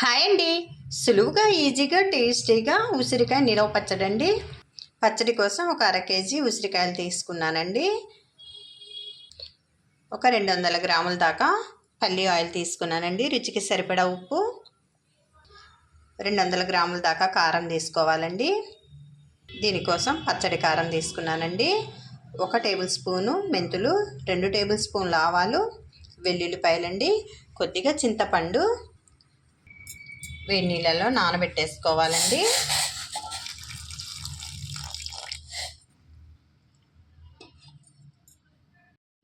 Hi అండి. సులువుగా ఈజీగా టేస్టీగా ఉసిరికాయ నిలవ పచ్చడి అండి పచ్చడి కోసం ఒక అర కేజీ ఉసిరికాయలు తీసుకున్నానండి. ఒక రెండు వందల గ్రాముల దాకా పల్లి ఆయిల్ తీసుకున్నానండి. రుచికి సరిపడా ఉప్పు. రెండు వందల గ్రాముల దాకా కారం తీసుకోవాలండి. దీనికోసం పచ్చడి కారం తీసుకున్నానండి. ఒక టేబుల్ స్పూను మెంతులు రెండు టేబుల్ స్పూన్లు ఆవాలు వెల్లుల్లిపాయలండి కొద్దిగా చింతపండు వేడి నీళ్ళలో నానబెట్టేసుకోవాలండి.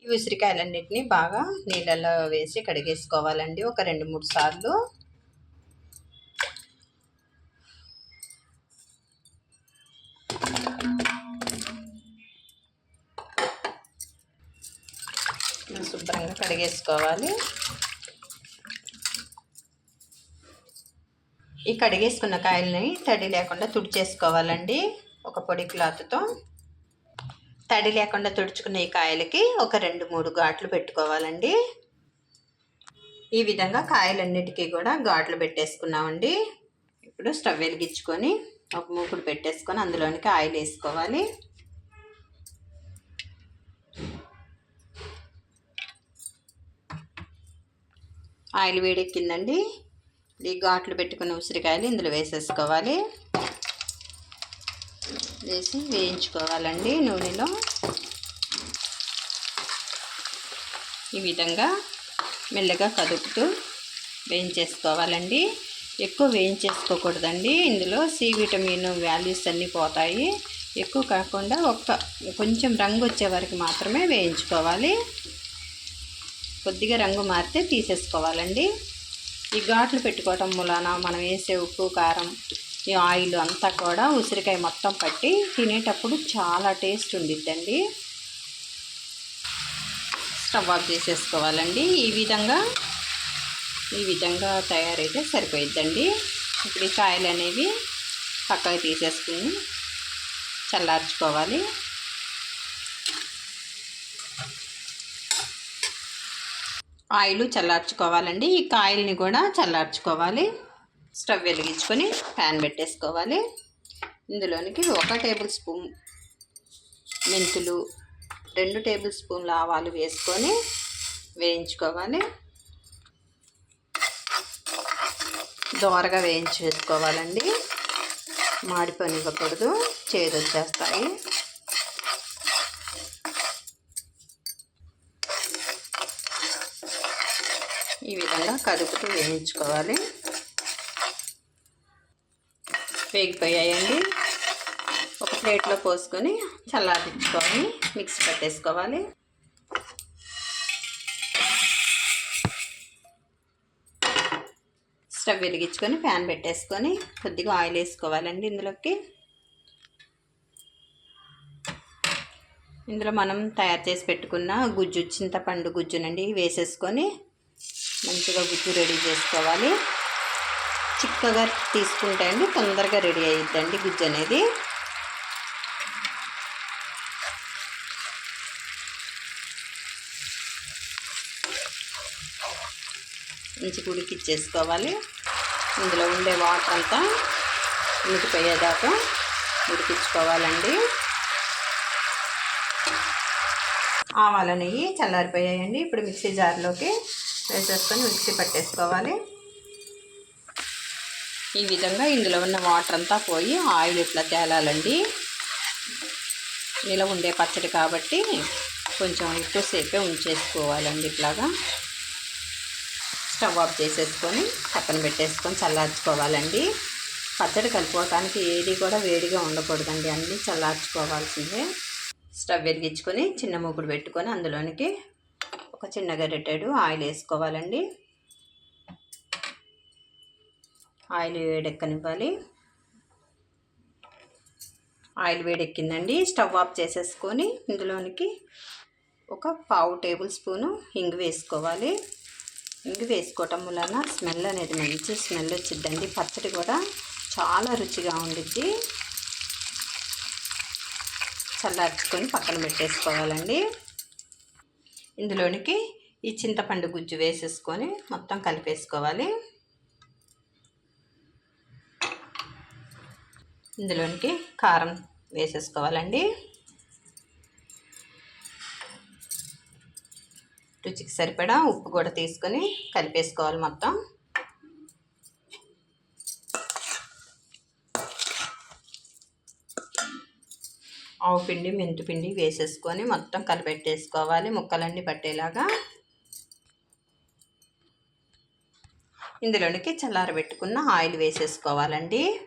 ఈ ఉసిరికాయలన్నిటిని బాగా నీళ్ళలో వేసి కడిగేసుకోవాలండి ఒక రెండు మూడు సార్లు. శుభ్రంగా కడిగేసుకోవాలి. ఈ కడిగేసుకున్న కాయల్ని తడి లేకుండా తుడిచేసుకోవాలండి. ఒక పొడి క్లాత్తో. తడి లేకుండా తుడుచుకున్న ఈ కాయలకి ఒక రెండు మూడు ఘాట్లు పెట్టుకోవాలండి. ఈ విధంగా కాయలన్నిటికీ కూడా ఘాట్లు పెట్టేసుకున్నామండి. ఇప్పుడు స్టవ్ వెలిగించుకొని ఒక మూకుడు పెట్టేసుకొని అందులోనికి ఆయిల్ వేసుకోవాలి. ఆయిల్ వేడెక్కిందండి. ఈ ఘాట్లు పెట్టుకున్న ఉసిరికాయలు ఇందులో వేసేసుకోవాలి. వేసి వేయించుకోవాలండి నూనెలో. ఈ విధంగా మెల్లగా కదుపుతూ వేయించేసుకోవాలండి. ఎక్కువ వేయించేసుకోకూడదండి. ఇందులో సి విటమిన్ వాల్యూస్ అన్నీ పోతాయి. ఎక్కువ కాకుండా ఒక్క కొంచెం రంగు వచ్చే వరకు మాత్రమే వేయించుకోవాలి. కొద్దిగా రంగు మారితే తీసేసుకోవాలండి. ఈ ఘాట్లు పెట్టుకోవటం మూలాన మనం వేసే ఉప్పు కారం ఈ ఆయిల్ అంతా కూడా ఉసిరికాయ మొత్తం పట్టి తినేటప్పుడు చాలా టేస్ట్ ఉండిద్దండి. స్టవ్ ఆఫ్ చేసేసుకోవాలండి. ఈ విధంగా ఈ విధంగా తయారైతే సరిపోయిద్దండి. ఇప్పుడు ఈ కాయలు అనేవి పక్కకు తీసేసుకుని చల్లార్చుకోవాలి. ఆయిల్ చల్లార్చుకోవాలండి. ఈ కాయల్ని కూడా చల్లార్చుకోవాలి. స్టవ్ వెలిగించుకొని ప్యాన్ పెట్టేసుకోవాలి. ఇందులోనికి ఒక టేబుల్ స్పూన్ మెంతులు రెండు టేబుల్ స్పూన్ల ఆవాలు వేసుకొని వేయించుకోవాలి. దోరగా వేయించేసుకోవాలండి. మాడిపోనివ్వకూడదు. చేదు వచ్చేస్తాయి ఈ విధంగా కదుపుతూ వేయించుకోవాలి. వేగిపోయాయండి. ఒక ప్లేట్లో పోసుకొని చల్లారించుకొని మిక్సీ పెట్టేసుకోవాలి. స్టవ్ వెలిగించుకొని ప్యాన్ పెట్టేసుకొని కొద్దిగా ఆయిల్ వేసుకోవాలండి ఇందులోకి. ఇందులో మనం తయారు చేసి పెట్టుకున్న గుజ్జు చింతపండు గుజ్జునండి వేసేసుకొని మంచిగా గుజ్జు రెడీ చేసుకోవాలి. చిక్కగా తీసుకుంటే అండి తొందరగా రెడీ అయిద్దండి గుజ్జు అనేది. మంచిగా ఉడికిచ్చేసుకోవాలి. ఇందులో ఉండే వాటర్ అంతా ఉడికిపోయేదాకా ఉడికించుకోవాలండి. ఆవాల నెయ్యి చల్లారిపోయాయండి. ఇప్పుడు మిక్సీ జార్లోకి వేసేసుకొని మిక్సీ పట్టేసుకోవాలి. ఈ విధంగా ఇందులో ఉన్న వాటర్ అంతా పోయి ఆయిల్ ఇట్లా తేలాలండి. నిలవ ఉండే పచ్చడి కాబట్టి కొంచెం ఎక్కువసేపే ఉంచేసుకోవాలండి ఇట్లాగా. స్టవ్ ఆఫ్ చేసేసుకొని పక్కన పెట్టేసుకొని చల్లార్చుకోవాలండి. పచ్చడి కలుపుకోవటానికి ఏది కూడా వేడిగా ఉండకూడదండి అన్నీ చల్లార్చుకోవాల్సిందే. స్టవ్ వెలిగించుకొని చిన్న మూకుడు పెట్టుకొని అందులోనికి ఒక చిన్న గరిటెడు ఆయిల్ వేసుకోవాలండి. ఆయిల్ వేడెక్కనివ్వాలి. ఆయిల్ వేడెక్కిందండి. స్టవ్ ఆఫ్ చేసేసుకొని ఇందులోనికి ఒక పావు టేబుల్ స్పూను ఇంగు వేసుకోవాలి. ఇంగు వేసుకోవటం వలన స్మెల్ అనేది మంచి స్మెల్ వచ్చిద్దండి. పచ్చడి కూడా చాలా రుచిగా ఉండిద్ది. చల్లార్చుకొని పక్కన పెట్టేసుకోవాలండి. ఇందులోనికి ఈ చింతపండు గుజ్జు వేసేసుకొని మొత్తం కలిపేసుకోవాలి. ఇందులోనికి కారం వేసేసుకోవాలండి. రుచికి సరిపడా ఉప్పు కూడా తీసుకొని కలిపేసుకోవాలి మొత్తం. ఆవు పిండి మెంతు పిండి వేసేసుకొని మొత్తం కలిపెట్టేసుకోవాలి ముక్కలన్నీ పట్టేలాగా. ఇందులోనికి చల్లారబెట్టుకున్న ఆయిల్ వేసేసుకోవాలండి.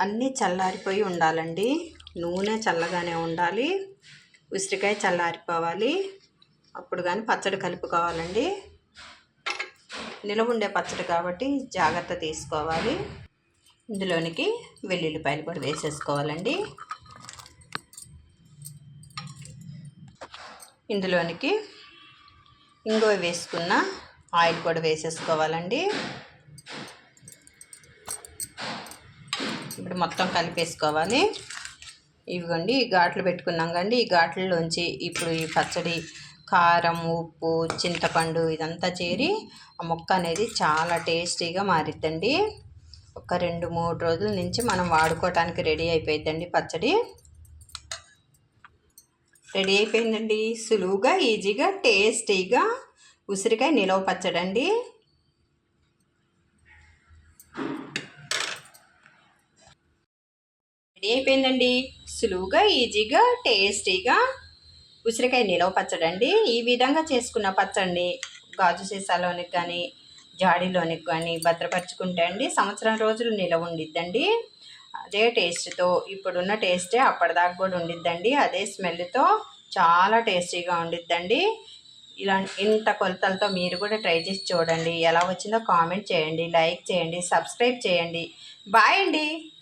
అన్నీ చల్లారిపోయి ఉండాలండి. నూనె చల్లగానే ఉండాలి. ఉసిరికాయ చల్లారిపోవాలి. అప్పుడు కానీ పచ్చడి కలుపుకోవాలండి. నిలవ ఉండే పచ్చడి కాబట్టి జాగ్రత్త తీసుకోవాలి. ఇందులోనికి వెల్లుల్లిపాయలు కూడా వేసేసుకోవాలండి. ఇందులోనికి ఇంగువ వేసుకున్న ఆయిల్ కూడా వేసేసుకోవాలండి. ఇప్పుడు మొత్తం కలిపేసుకోవాలి. ఇవిగోండి ఈ ఘాట్లు పెట్టుకున్నాం కండి ఈ ఘాట్లలోంచి ఇప్పుడు ఈ పచ్చడి కారం ఉప్పు చింతపండు ఇదంతా చేరి ఆ మొక్క అనేది చాలా టేస్టీగా మారిద్దండి. ఒక రెండు మూడు రోజుల నుంచి మనం వాడుకోవటానికి రెడీ అయిపోయిద్దండి పచ్చడి. రెడీ అయిపోయిందండి. సులువుగా ఈజీగా టేస్టీగా ఉసిరికాయ నిలవ పచ్చడండి రెడీ అయిపోయిందండి. సులువుగా ఈజీగా టేస్టీగా ఉసిరికాయ నిలవ పచ్చడండి ఈ విధంగా చేసుకున్న పచ్చడిని గాజు సీసాలోనికి కానీ జాడీలోనికి కానీ భద్రపరచుకుంటే అండి సంవత్సరం రోజులు నిలవ ఉండిద్దండి. అదే టేస్ట్తో ఇప్పుడున్న టేస్టే అప్పటిదాకా కూడా ఉండిద్దండి. అదే స్మెల్తో చాలా టేస్టీగా ఉండిద్దండి. ఇలా ఇంత కొలతలతో మీరు కూడా ట్రై చేసి చూడండి. ఎలా వచ్చిందో కామెంట్ చేయండి లైక్ చేయండి సబ్స్క్రైబ్ చేయండి. బాయ్ అండి.